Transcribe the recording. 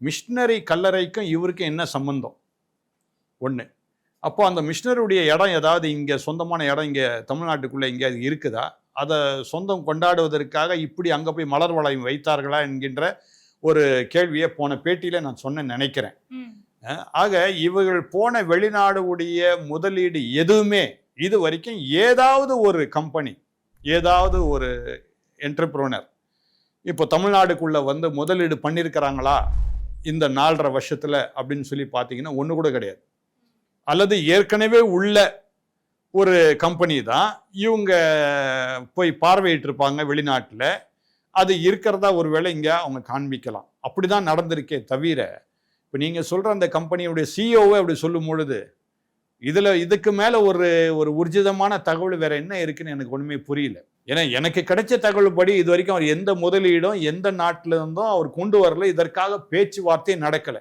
Machinery கல்லறைக்கும் இவருக்கும் என்ன சம்பந்தம்? ஒன்று அப்போ அந்த மிஷினருடைய இடம் ஏதாவது இங்கே சொந்தமான இடம் இங்கே தமிழ்நாட்டுக்குள்ளே எங்கேயாவது இருக்குதா? அதை சொந்தம் கொண்டாடுவதற்காக இப்படி அங்கே போய் மலர் வளையம் வைத்தார்களா என்கின்ற ஒரு கேள்வியை போன பேட்டியில் நான் சொன்னேன் நினைக்கிறேன். ஆக இவர்கள் போன வெளிநாடு உடைய முதலீடு எதுவுமே இது வரைக்கும் ஏதாவது ஒரு கம்பெனி ஏதாவது ஒரு என்டர்பிரோனர் இப்போ தமிழ்நாடுக்குள்ள வந்து முதலீடு பண்ணியிருக்கிறாங்களா? இந்த நாலரை வருஷத்தில் அப்படின்னு சொல்லி பார்த்தீங்கன்னா ஒன்று கூட கிடையாது. அல்லது ஏற்கனவே உள்ள ஒரு கம்பெனி தான் இவங்க போய் பார்வையிட்டிருப்பாங்க வெளிநாட்டில். அது இருக்கிறதா ஒருவேளை இங்கே அவங்க காண்பிக்கலாம். அப்படி தான் நடந்திருக்கே தவிர இப்போ நீங்கள் சொல்கிற அந்த கம்பெனியுடைய சிஇஓவை அப்படி சொல்லும் பொழுது இதில் இதுக்கு மேலே ஒரு ஒரு உர்ஜிதமான தகவல் வேற என்ன இருக்குன்னு எனக்கு ஒன்றுமே புரியல. ஏன்னா எனக்கு கிடைச்ச தகவல் படி இது வரைக்கும் அவர் எந்த முதலீடும் எந்த நாட்டிலிருந்தும் அவர் கொண்டு வரல. இதற்காக பேச்சுவார்த்தை நடக்கலை.